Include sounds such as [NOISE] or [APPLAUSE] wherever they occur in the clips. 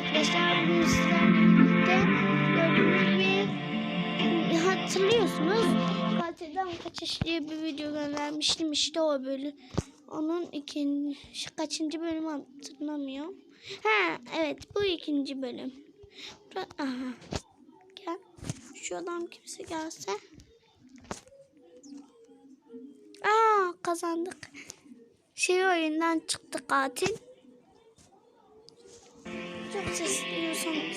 arkadaşlar. Bugün sizlerle gördüğünüz gibi hatırlıyorsunuz. Katilden kaçış diye bir video göndermiştim. İşte o bölüm. Onun ikinci, kaçıncı bölümü hatırlamıyorum. Ha evet bu ikinci bölüm. Aha. Gel. Şu adam kimse gelse. Aa kazandık. Şey oyundan çıktı katil. Çok ses duyuyorsanız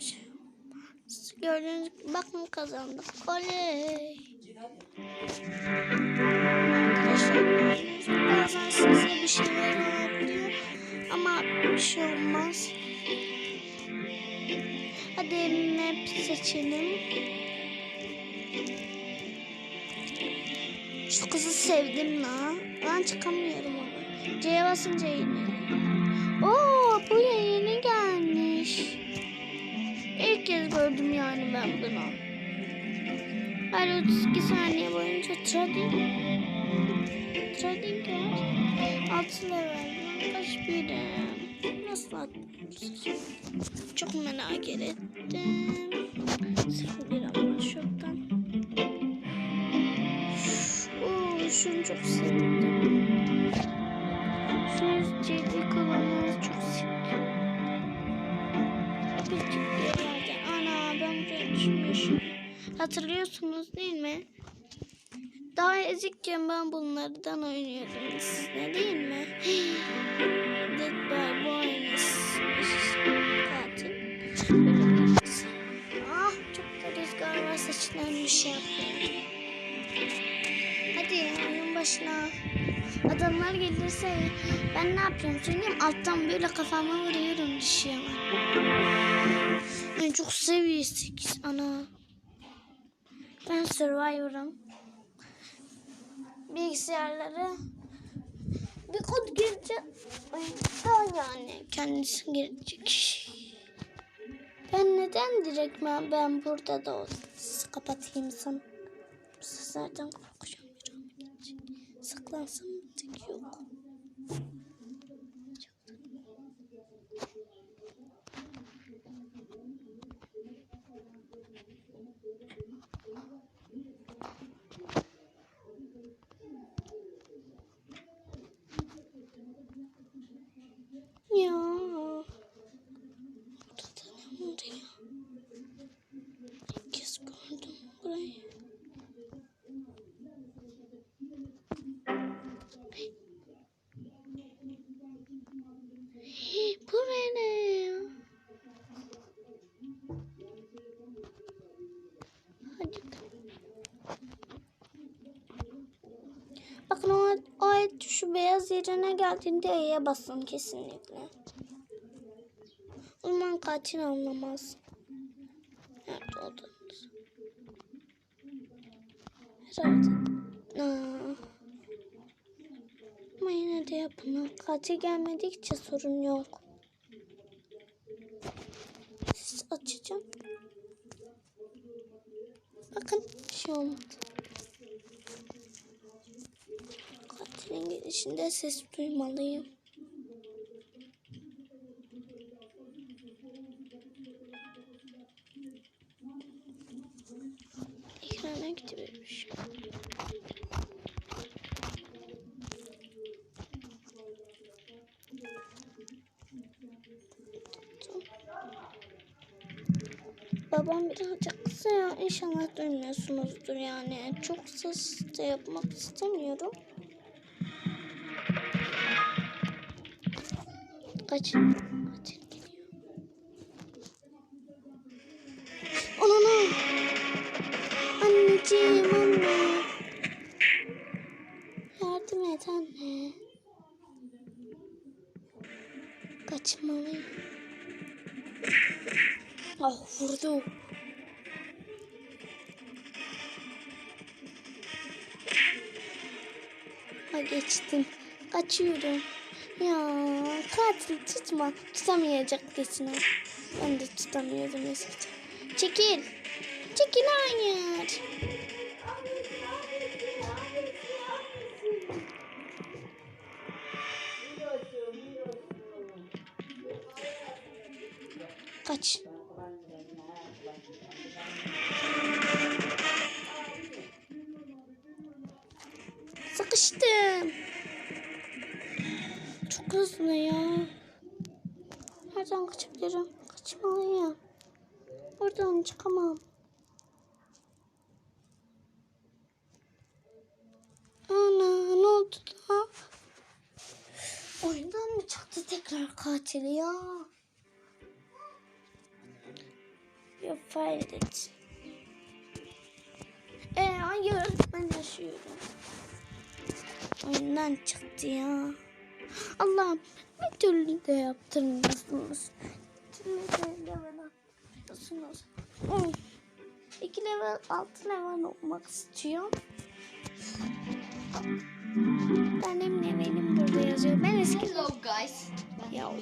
şey olmaz. Gördüğünüz gibi bakın kazandık. Oley. Arkadaşlar bazen size bir şeyler olabiliyor. Ama bir şey olmaz. Hadi map seçelim. Şu kızı sevdim la. Ben çıkamıyorum ama. C'ye basınca iniyor. Bunu. Her 32 saniye boyunca trading. Trading var. 6 level. Kaç birim? Nasıl atmışsın? Çok merak ettim. Sıfır bir ama şoktan. Oo, şunu çok sevdim. Söz ciddi kullanmanız çok sık. Öpücük diyorlardı. Düşmüşüm. Hatırlıyorsunuz değil mi? Daha ezikken ben bunlardan oynuyordum sizle değil mi? [GASPS] Dead by Boyness. Katil. Ah çok da rüzgar var saçlarım bir şey yapmıyor. Hadi oyun başına. Adamlar gelirse ben ne yapıyorum söyleyeyim alttan böyle kafama vuruyorum düşüyorlar. Ben çok seviye 8 ana. Ben Survivor'ım. Bilgisayarları bir kod girecek. Daha yani kendisi girecek. Ben neden direkt ben, ben burada da olsun. Kapatayım sana. Bu seslerden korkacağım. Saklansam? Tek yok. Yerine geldiğinde E'ye basın kesinlikle. O zaman katil anlamaz. Nerede olduğunuz? Herhalde. Aa. Ama yine de yapın. Katil gelmedikçe sorun yok. Siz açacağım. Bakın bir şey olmadı. Katilin gelişinde ses duymalıyım. Ekrana gidivermiş. Babam birazcık kısıyor. İnşallah duymuyorsunuzdur yani. Çok ses de yapmak istemiyorum. Kaç. Kaç geliyor. Anana. Anneciğim anne. Yardım et anne. Kaçmalıyım. Ah vurdu. Ha geçtim. Kaçıyorum. Ya katil tutma. Tutamayacak kesin o. Ben de tutamıyordum eskiden. Çekil. Çekil hayır. Kaç. Sıkıştım. Çok hızlı ya. Nereden kaçabilirim? Kaçmalıyım. Oradan çıkamam. Ana ne oldu da? Oyundan mı çıktı tekrar katil ya? You fired it. E hayır ben yaşıyorum. Oyundan çıktı ya. Allah'ım bir türlü de yaptırmıyorsunuz. Bir level atmıyorsunuz. Of. İki level, altı level olmak istiyorum. Benim levelim burada yazıyor. Ben eski Hello guys. Ben Ya.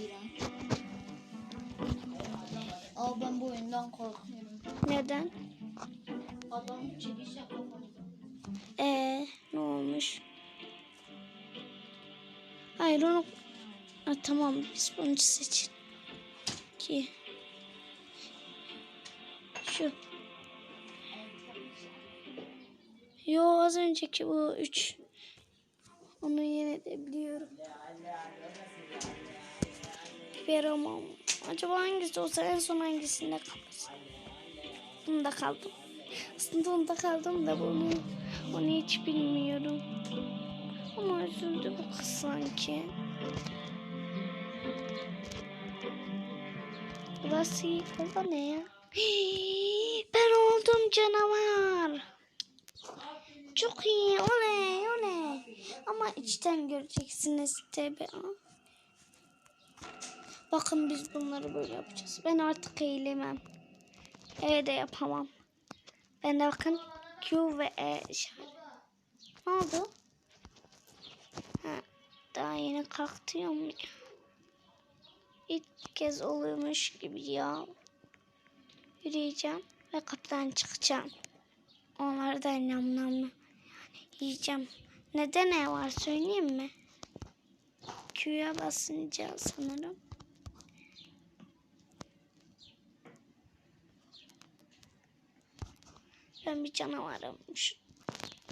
Aa ben bu oyundan korkuyorum. neden? Adam çekiş yapamadı. Ee, Hayır onu... Ha, tamam biz bunu seçin. Ki. Şu. Yo az önceki bu üç. Onu yine de biliyorum. Veremem. Acaba hangisi olsa en son hangisinde kalır? Bunda kaldım. Aslında onda kaldım da bunu onu hiç bilmiyorum. Ama üzüldü bu kız sanki. Burası baba ne ya? Ben oldum canavar. Çok iyi oley oley. Ama içten göreceksiniz tabi. Bakın biz bunları böyle yapacağız. Ben artık eğilemem. E de yapamam. Ben de bakın Q ve E işareti. Ne oldu? Ha, daha yeni kalktım ya. İlk kez oluyormuş gibi ya. Yürüyeceğim ve kapıdan çıkacağım. Onları da nam nam yani yiyeceğim. Neden ne var söyleyeyim mi? Q'ya basınca sanırım. Ben bir canavarım. Şu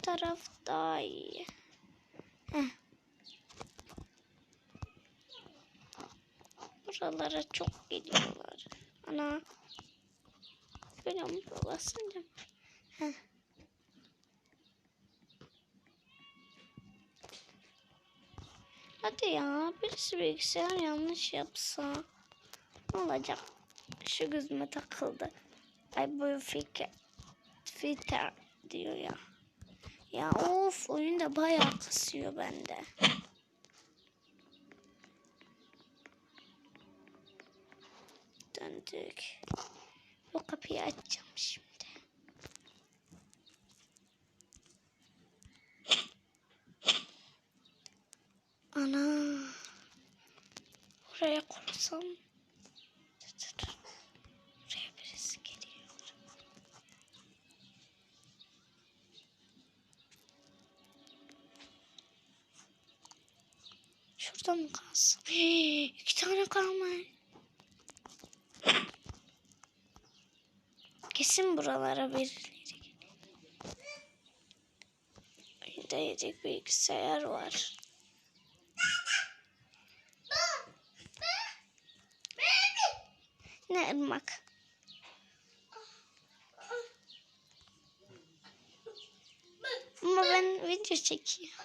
taraf daha iyi. Buralara çok geliyorlar. Ana. Böyle mi basınca? Heh. Hadi ya birisi bilgisayar yanlış yapsa ne olacak? Şu gözüme takıldı. Ay bu fikir. Twitter diyor ya. Ya of oyun da bayağı kasıyor bende. Döndük. Bu kapıyı açacağım şimdi. Ana. Buraya kursam. Buraya birisi geliyor. Şurada mı kalsın? Hii, iki tane kalmış. Kesin buralara birileri geliyor. Oyunda yedek bilgisayar var. Ne ırmak? Ama ben video çekiyorum.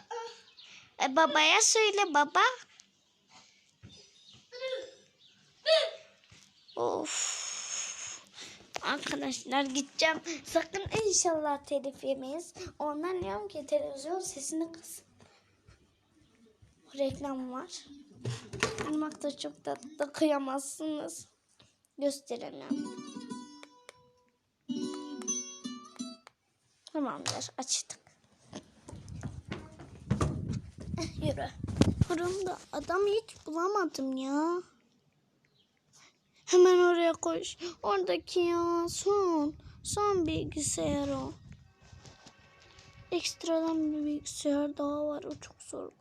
E, babaya söyle baba. Of. Arkadaşlar gideceğim. Sakın inşallah telif yemeyiz. Ondan diyorum ki televizyon sesini kız. Reklam var. Irmak da çok tatlı kıyamazsınız. Gösteremem. Tamamdır açtık. Eh, Yürü. Fırında adam hiç bulamadım ya. Hemen oraya koş. Oradaki ya son. Son bilgisayar o. Ekstradan bir bilgisayar daha var. O çok zor.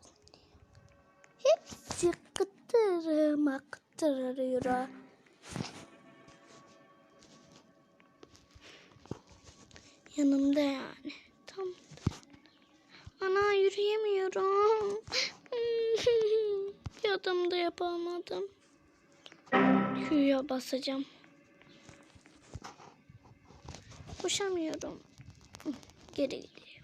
Hepsi kıtır maktır arıyor. Yanımda yani. Tam. Ana yürüyemiyorum. [LAUGHS] Yatımda yapamadım. Q'ya basacağım. Koşamıyorum. Geri gidiyor.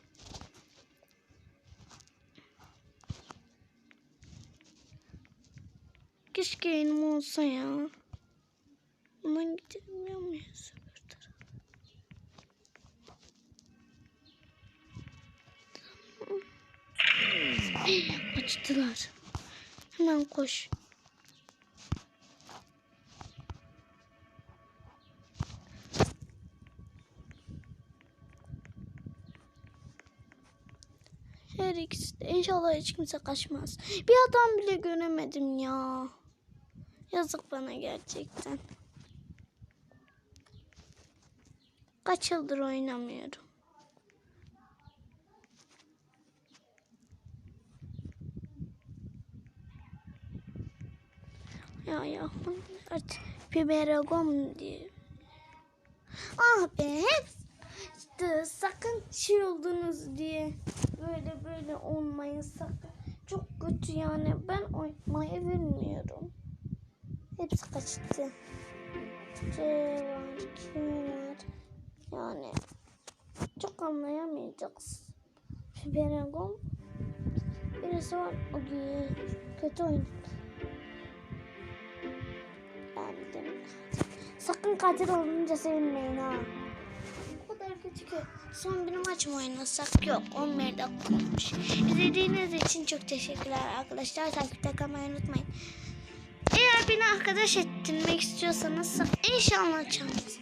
Keşke elim olsa ya. Ondan gidemiyor muyuz. [CLEARS THROAT] Açtılar. Hemen koş. Her ikisi de inşallah hiç kimse kaçmaz. Bir adam bile göremedim ya. Yazık bana gerçekten. Kaç yıldır oynamıyorum. Ya ya artık biberagom diye. Ah be sakın şey oldunuz diye böyle böyle olmayın sakın. Çok kötü yani ben oynamaya bilmiyorum. Hepsi kaçtı. C var, Q var. Yani çok anlayamayacağız. Biberagom birisi var o kötü oynadı. Geldim. Sakın katil olunca sevinmeyin ha. Son bir maç mı oynasak? Yok 11 dakika olmuş. İzlediğiniz için çok teşekkürler arkadaşlar. Takipte kalmayı unutmayın. Eğer beni arkadaş ettirmek istiyorsanız inşallah çağırırız.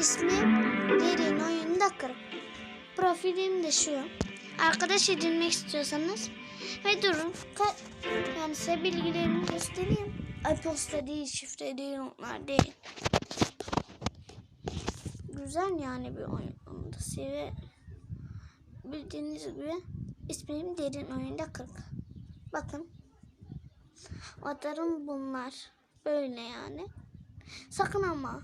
İsmim Derin Oyunda Kırık. Profilim de şu. Arkadaş edinmek istiyorsanız ve durun. Yani size bilgilerimi göstereyim. Ay posta değil, şifre değil, onlar değil. Güzel yani bir oyun. Seviyorum. Bildiğiniz gibi ismim Derin Oyunda 40. Bakın. Atarım bunlar. Böyle yani. Sakın ama.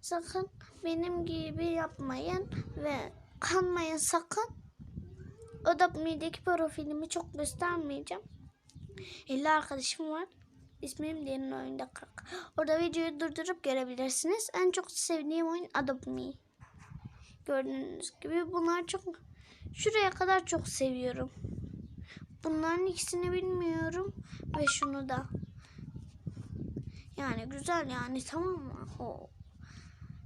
Sakın benim gibi yapmayın ve kanmayın sakın. O da mideki profilimi çok göstermeyeceğim. 50 arkadaşım var. İsmim Derin Oyunda 40. Orada videoyu durdurup görebilirsiniz. En çok sevdiğim oyun Adopt Me. Gördüğünüz gibi bunlar çok şuraya kadar çok seviyorum. Bunların ikisini bilmiyorum ve şunu da. Yani güzel yani tamam mı? O.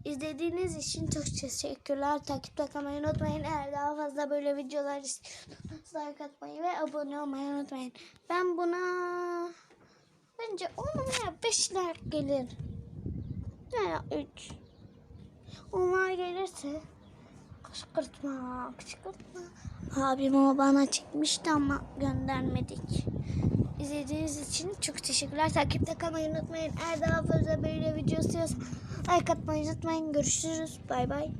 İzlediğiniz için çok teşekkürler. Takipte kalmayı unutmayın. Eğer daha fazla böyle videolar istiyorsanız [LAUGHS] like atmayı ve abone olmayı unutmayın. Ben buna bence 10 veya 5'ler gelir. Veya 3. Onlar gelirse kışkırtma, kışkırtma. Abim o bana çekmişti ama göndermedik. İzlediğiniz için çok teşekkürler. Takipte kalmayı unutmayın. Eğer daha fazla böyle video istiyorsanız like atmayı unutmayın. Görüşürüz. Bay bay.